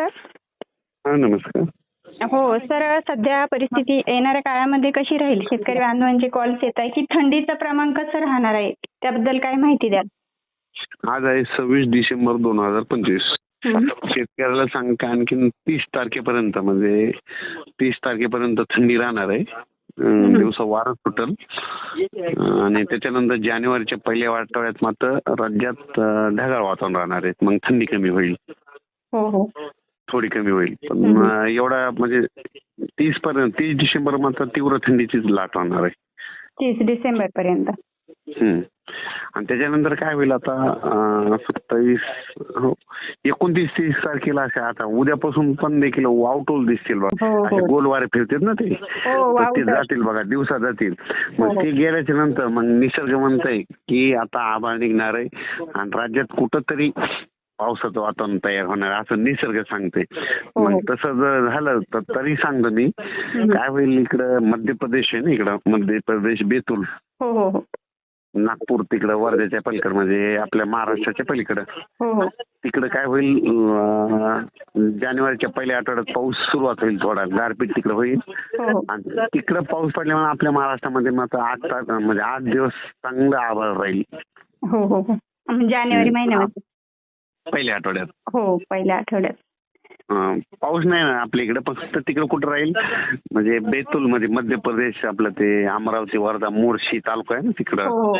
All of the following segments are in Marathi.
सर. हा नमस्कार. हो सर सध्या परिस्थिती येणाऱ्या काळामध्ये कशी राहील? शेतकरी बांधवांचे कॉल्स येत आहे की थंडीचं प्रमाण कसं राहणार आहे? त्याबद्दल काय माहिती द्याल? आज आहे सव्वीस डिसेंबर दोन हजार पंचवीस. शेतकऱ्याला सांग का आणखीन तीस तारखेपर्यंत म्हणजे तीस तारखेपर्यंत थंडी राहणार आहे. दिवसा वारं सुटल. आणि त्याच्यानंतर जानेवारीच्या पहिल्या आठवड्यात मात्र राज्यात ढगाळ वातावरण राहणार आहे. मग थंडी कमी होईल. हो हो. थोडी कमी होईल पण एवढा म्हणजे तीस पर्यंत तीस डिसेंबर मात्र तीव्र थंडीचीच लाट होणार आहे तीस डिसेंबर पर्यंत. आणि त्याच्यानंतर काय होईल आता सत्तावीस हो एकोणतीस तीस तारखेला असे आता उद्यापासून पण देखील वावटोल दिसतील बघा हो, हो. असे गोल वारे फिरतात ना ते ते. जातील बघा दिवसा जातील मग. ते गेल्याच्यानंतर मग निसर्ग म्हणतंय की आता आभाळ निघणार आहे आणि राज्यात कुठंतरी पावसाचं वातावरण तयार होणार आहे, असं निसर्ग सांगते हो. मग तसं जर झालं तर तरी सांगतो मी काय होईल इकडं मध्य प्रदेश आहे ना इकडं मध्य प्रदेश बेतूल. हो हो हो. नागपूर तिकडं वर्ध्याच्या पलीकडं म्हणजे आपल्या महाराष्ट्राच्या पलीकडं. हो हो. तिकडं काय होईल जानेवारीच्या पहिल्या आठवड्यात पाऊस सुरुवात होईल थोडा गारपीट तिकडं होईल. हो हो. आणि तिकडं पाऊस पडल्यामुळे आपल्या महाराष्ट्रामध्ये मात्र आठ तास म्हणजे आठ दिवस चांगलं आभाळ राहील. हो हो हो. म्हणजे जानेवारी महिन्यामध्ये. पहिल्या आठवड्यात? हो पहिल्या आठवड्यात. पाऊस नाही ना आपल्या इकडे फक्त तिकडे कुठं राहील? म्हणजे बेतूल मध्ये मध्य प्रदेश आपलं ते अमरावती वर्धा मोर्शी तालुका आहे ना तिकडं?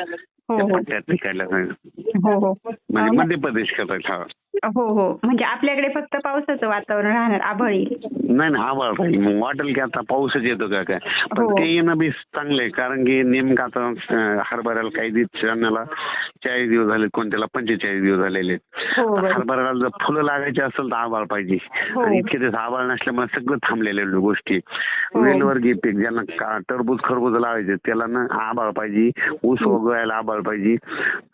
हो हो. हो म्हणजे मध्य प्रदेश करायला हा. हो हो. म्हणजे आपल्याकडे फक्त पावसाचं वातावरण राहणार आभाळ. नाही ना आभाळ राहील. मग वाटेल की आता पाऊसच येतो का काय? पण. ते येणं बी चांगलं आहे. कारण की नेमकं आता हरभऱ्याला काही दिवस अन्नाला चाळीस दिवस झाले कोणत्याला पंचेचाळीस दिवस झालेले हरभऱ्याला जर फुलं लागायची असेल तर आभाळ पाहिजे. आणि इतके दिवस आभाळ नसल्यामुळे सगळं थांबलेल्या गोष्टी. वेलवर्गीय पीक. ज्यांना टरबूज खरबूज लावायचे त्याला ना आभाळ पाहिजे. ऊस उगवायला आभाळ पाहिजे.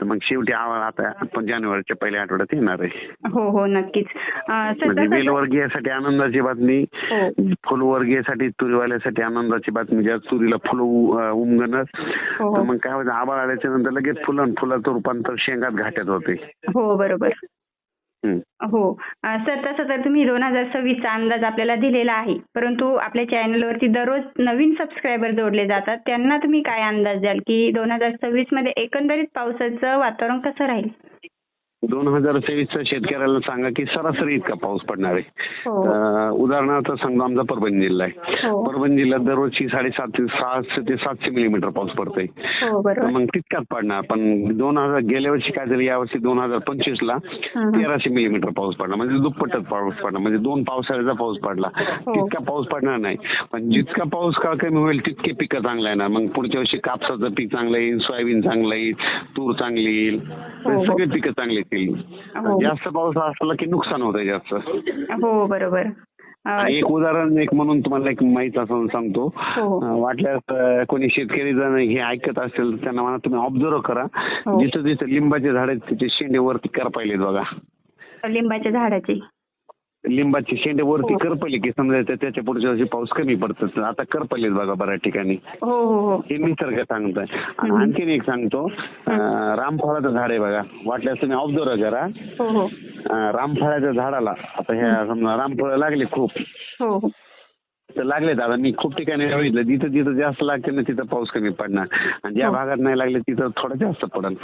तर मग शेवटी आभाळ आता आपण जानेवारीच्या पहिल्या आठवड्यात येणार आहे. हो हो नक्कीच. अं, म्हणजे कसं- वेलवर्गीयासाठी आनंदाची बातमी हो. फुलवर्गीयासाठी तुरीवाल्यासाठी आनंदाची बातमी ज्या तुरीला फुलं उ- अं, उमगणच हो तर हो मग काय होतं आभाळ आल्याच्यानंतर लगेच फुलं आणि फुलाचं रूपांतर शेंगात घाट्यात होते. हो बरोबर. हो. सर तसं तर तुम्ही दोन हजार सव्वीसचा अंदाज आपल्याला दिलेला आहे. परंतु आपल्या चॅनलवरती दररोज नवीन सबस्क्रायबर जोडले जातात. त्यांना तुम्ही काय अंदाज द्याल की दोन हजार सव्वीसमध्ये एकंदरीत पावसाचं वातावरण कसं राहील? दोन हजार तेवीसच्या शेतकऱ्याला सांगा की सरासरी इतका पाऊस पडणार आहे. हो. उदाहरणार्थ सांगतो आमचा परभणी जिल्हा आहे. हो. परभणी जिल्ह्यात दरवर्षी साडेसातशे सहाशे ते सातशे मिलीमीटर पाऊस पडतोय. हो तर मग तितकाच पडणार पण दोन हजार गेल्या वर्षी काय झालं यावर्षी दोन हजार पंचवीस ला. तेराशे मिलीमीटर पाऊस पडला म्हणजे दुप्पटच पाऊस पडला म्हणजे दोन पावसाळ्याचा पाऊस पडला. तितका पाऊस पडणार नाही. पण जितका पाऊस काळ कमी होईल तितके पिकं चांगलं येणार. मग पुढच्या वर्षी कापसाचं पीक चांगलं येईल सोयाबीन चांगलं येईल तूर चांगली येईल. सगळे पिकं चांगले येतील. हो. जास्त पाऊस असला की नुकसान होतं जास्त. हो बरोबर. एक उदाहरण एक म्हणून तुम्हाला एक माहीत असं सांगतो. हो. वाटल्यास कोणी शेतकरी जण हे ऐकत असेल तर त्यांना म्हणा तुम्ही ऑब्झर्व करा. हो. जिथं जिथं लिंबाचे झाड आहेत त्याचे शेंडे वरती करपायलेत बघा. लिंबाच्या झाडाची. लिंबाचे शेंडे वरती हो. करपले की समजा त्या- त्याच्या पुढच्या वर्षी पाऊस कमी पडतो आता करपलेत बघा बऱ्याच ठिकाणी. हो हो हो. हे निसर्ग सांगतोय आणि. आणखीन एक सांगतो. रामफळाचं झाड आहे बघा. वाटल्यास तुम्ही ऑब्झर्व करा. हो हो. रामफळाच्या झाडाला. आता ह्या समजा रामफळ लागले खूप. हो. तर लागले दादा मी खूप ठिकाणी बघितलं जिथं जिथं जास्त लागते ना तिथं पाऊस कमी पडणार आणि ज्या हो. भागात नाही लागले तिथं थोडं जास्त पडल.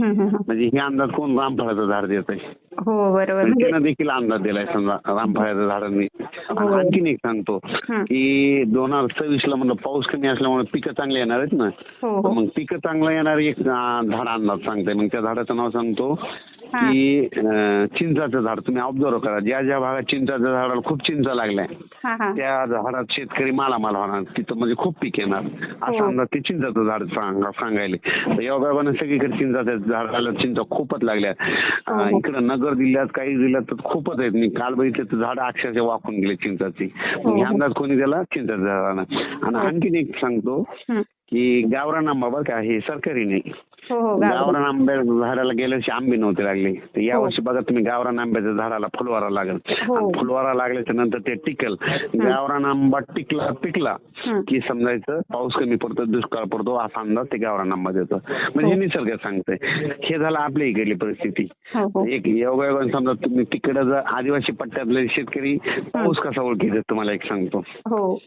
म्हणजे हे अंदाज कोण रामफळाचं झाड देत आहे हो बरोबर म्हणजे त्यानं देखील अंदाज दिलाय समजा रामफळाच्या झाडांनी हो. आणखीन एक सांगतो. की दोन हजार सव्वीस ला म्हणलं पाऊस कमी असल्यामुळे पिकं चांगली येणार आहेत ना हो मग पिकं चांगलं येणार एक झाड अंदाज सांगते मग त्या झाडाचं नाव सांगतो. की चिंचाचं झाड. तुम्ही ऑब्झर्व करा ज्या ज्या भागात चिंचाच्या झाडाला खूप चिंचा लागल्या त्या झाडात शेतकरी मालामाल होणार. तिथं म्हणजे खूप पीक येणार. असं हो. अंदाज ते चिंचाचं झाड सांगा सांगायले. योगायोगानं सगळीकडे चिंचाच्या झाडाला चिंचा खूपच लागल्या. हो, हो. इकडं नगर जिल्ह्यात काही जिल्ह्यात तर खूपच आहेत. मी काल बघितलं तर झाड अक्षरशः वाकून गेले चिंचाची. हो. अंदाज कोणी दिला? चिंचाच्या झाडाला आणि. आणखीन एक सांगतो. की गावरान आंबा बरं का हे सरकारी नाही. गावरान गावरान आंब्याच्या झाडाला गेल्या वर्षी आंबे नव्हते लागले. तर या वर्षी बघा तुम्ही गावरान आंब्याच्या झाडाला फुलवारा लागल. हो. आणि फुलवारा लागल्याच्या नंतर ते टिकल. गावरान आंबा टिकला पिकला हं. की समजायचं पाऊस कमी पडतो दुष्काळ पडतो असा अंदाज ते गावरान आंबा देतो. म्हणजे हे. निसर्ग सांगतंय. हे झालं आपल्या इकडली परिस्थिती. हो हो. एक योगायोगाने समजा तुम्ही तिकडे जर आदिवासी पट्ट्यातले शेतकरी पाऊस कसा ओळखीचे तुम्हाला एक सांगतो. हो.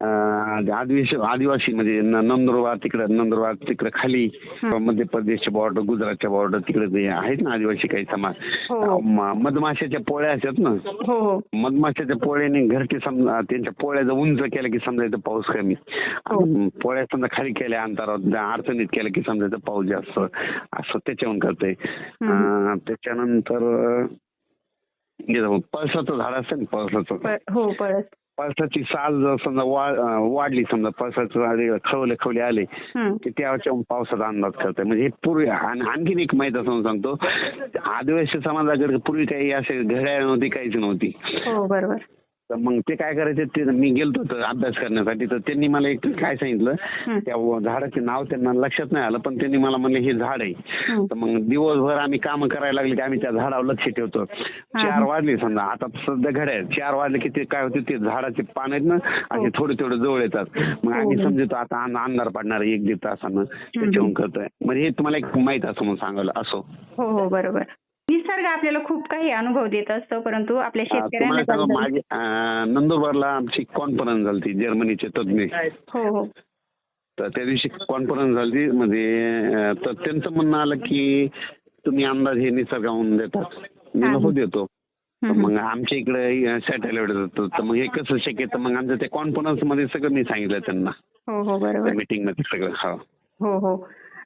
आदिवासी आदिवासी म्हणजे नंदुरबार तिकडे नंदुरबार तिकडे खाली मध्य प्रदेशच्या बॉर्डर गुजरातच्या बॉर्डर तिकडे आहेत ना आदिवासी काही समाज हो. मधमाशाच्या पोळ्या असतात ना? हो हो. मधमाशाच्या पोळ्याने घरचे समजा त्यांच्या पोळ्या जर उंच केल्या की समजायचं पाऊस कमी. पोळ्या समजा खाली केल्या अंतरावर अडचणीत केल्या की समजायचं पाऊस जास्त असं त्याच्याहून करतंय. अं, त्याच्यानंतर पळसाचं झाड असतं ना पळसाचं. हो पळस. पळसाची साल जर समजा वाढली समजा पळसाचं खवले खवले आले. की त्याच्या पावसाचा अंदाज करताय. म्हणजे हे पूर्वी आणि आणखीन एक माहिती असं सांगतो. आदिवासी समाजाकडे पूर्वी काही असे घड्याळ नव्हती काहीच नव्हती. हो बरोबर. तर मग ते काय करायचे ते मी गेलतो तर अभ्यास करण्यासाठी. तर त्यांनी मला एक काय सांगितलं हं. त्या झाडाचे नाव त्यांना लक्षात नाही आलं पण त्यांनी मला म्हणले हे झाड आहे. हं. तर मग दिवसभर आम्ही काम करायला लागले की आम्ही त्या झाडावर लक्ष ठेवतो. चार वाजले समजा आता सध्या घड्याळ चार वाजले की ते काय होते ते झाडाचे पान आहेत ना असे थोडे थोडे जवळ येतात. मग आम्ही समजतो आता अंध- अंधार पडणार एक दीड तासानं. त्याच्याहून करतोय. म्हणजे हे तुम्हाला एक माहीत असं म्हणून सांगायला असो. हो हो बरोबर. निसर्ग आपल्याला खूप काही अनुभव देत असतो परंतु आपल्या अं, तुम्हाला सांगू शेतकऱ्यांना अं, नंदुरबारला आमची कॉन्फरन्स झाली जर्मनीचे तज्ञ हो हो. तर त्या दिवशी कॉन्फरन्स झाली म्हणजे अं, तर त्यांचं म्हणणं आलं की तुम्ही अंदाज हे निसर्गाहून देतात मी नको देतो. तर हं. मग आमच्या इकडे सॅटेलाइट होतं तर मग हे कसं शक्य? तर मग आमच्या त्या कॉन्फरन्समध्ये सगळं मी सांगितलं त्यांना. हो हो बरोबर. मीटिंगमध्ये सगळं हा. हो हो.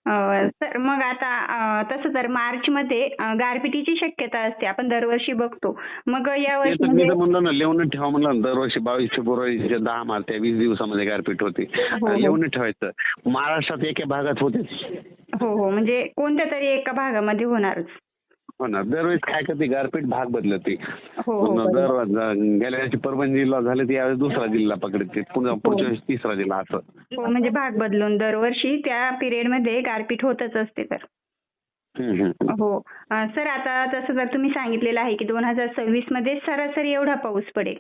सर मग आता तसं तर मार्च मध्ये अं, गारपिटीची शक्यता असते. आपण दरवर्षी बघतो. मग या वर्षी मी म्हणजे तर म्हणलं ना लेवून ठेवा म्हणलं दरवर्षी बावीस फेब्रुवारीच्या दहा मार्च त्या वीस दिवसामध्ये गारपीट होते. हो. लेवून ठेवायचं. महाराष्ट्रात एका भागात होते. हो हो. म्हणजे कोणत्या तरी एका भागामध्ये होणारच. हो ना. दरवेळेस काय करते गारपीट भाग बदलते. हो हो गेल्या वर्षी परभणी जिल्हा झाले ते यावेळेस दुसरा जिल्हा पकडते. पुन्हा पुढच्या वेळेस तिसरा जिल्हा असं. हो म्हणजे भाग बदलून दरवर्षी त्या पिरियडमध्ये गारपीट होतच असते तर. हो. सर आता तसं जर तुम्ही सांगितलेलं आहे की दोन हजार सव्वीसमध्ये सरासरी एवढा पाऊस पडेल.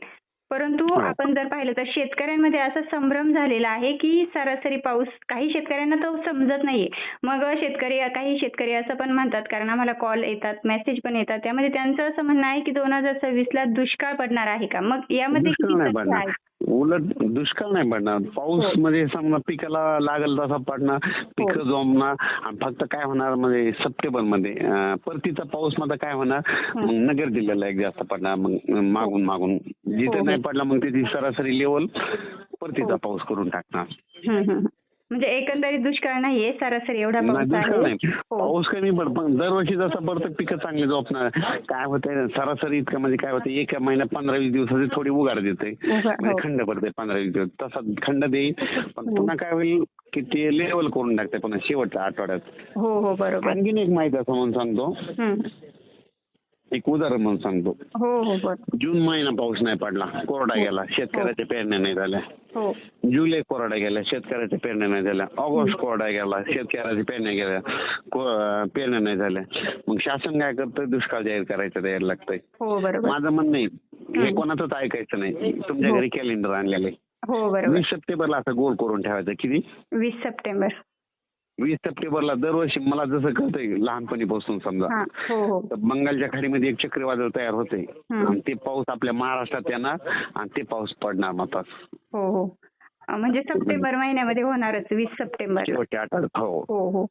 परंतु हो. आपण जर पाहिलं तर शेतकऱ्यांमध्ये असा संभ्रम झालेला आहे की सरासरी पाऊस काही शेतकऱ्यांना तो समजत नाहीये मग शेतकरी काही शेतकरी असं पण म्हणतात कारण आम्हाला कॉल येतात मेसेज पण येतात त्यामध्ये त्यांचं असं म्हणणं आहे की दोन हजार सव्वीस ला दुष्काळ पडणार आहे का मग यामध्ये किती आहे? उलट दुष्काळ नाही पडणार. पाऊस हो. मध्ये समजा पिकाला लागल तसा पडणार पिकं जोमणार आणि फक्त काय होणार म्हणजे सप्टेंबरमध्ये परतीचा पाऊसमध्ये काय होणार? मग नगर जिल्ह्याला एक जास्त पडणार मग मागून मागून. हो, जिथे हो. नाही पडला मग त्याची सरासरी लेवल परतीचा पाऊस करून टाकणार. एकंदरीत दुष्काळ नाहीये सरासरी एवढा पाऊस आहे. हो. पाऊस कमी पड पण दरवर्षी जसं पडतं पिकं चांगली जोपणार काय होतंय सरासरी इतकं म्हणजे काय होतं एका महिन्यात पंधरा वीस दिवसाची थोडी उघाड देते. उघाड, म्हणजे हो. खंड पडते पंधरा वीस दिवस. तसा खंड देईल. पण पुन्हा काय होईल की ते लेवल करून टाकते पुन्हा शेवटच्या आठवड्यात. हो हो बरोबर. आणखीन एक माहिती असं म्हणून सांगतो. एक उदाहरण म्हणून सांगतो. हो हो जून महिना पाऊस नाही पडला कोरडा गेला शेतकऱ्याच्या पेरण्या नाही झाल्या. हो जुलै कोरडा गेला शेतकऱ्याच्या पेरण्या नाही झाल्या. ऑगस्ट कोरडा गेला शेतकऱ्याच्या पेरण्या गेल्या पेरण्या नाही झाल्या. मग शासन काय करतं दुष्काळ जाहीर करायचं द्यायला लागतंय. हो माझं म्हणणं आहे हे कोणाचंच ऐकायचं नाही. तुमच्या घरी कॅलेंडर आणलेलं आहे. हो बरोबर. वीस सप्टेंबरला असं गोल करून ठेवायचं. किती? वीस सप्टेंबर. वीस सप्टेंबरला दरवर्षी मला जसं कळतंय लहानपणीपासून समजा. हा हो तर बंगालच्या खाडीमध्ये एक चक्रीवादळ तयार होते. आणि ते पाऊस आपल्या महाराष्ट्रात येणार आणि ते पाऊस पडणार मतात हो हो. म्हणजे सप्टेंबर महिन्यामध्ये होणारच वीस सप्टेंबर. हो. हो हो.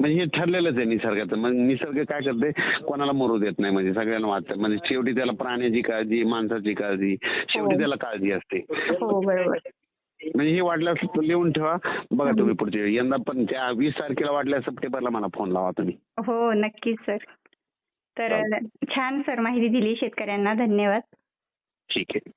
म्हणजे हे ठरलेलंच आहे निसर्गाचं. मग निसर्ग काय करते कोणाला मरू देत नाही म्हणजे सगळ्यांना वाटतं. म्हणजे शेवटी त्याला प्राण्याची काळजी माणसाची काळजी शेवटी. त्याला काळजी असते. हो बरोबर. म्हणजे हे वाटल्यास लिहून ठेवा. बघा तुम्ही पुढच्या वेळी. यंदा पण त्या वीस तारखेला वाटल्या सप्टेंबरला मला फोन लावा तुम्ही. हो नक्कीच सर. तर छान सर माहिती दिली शेतकऱ्यांना. धन्यवाद. ठीक आहे.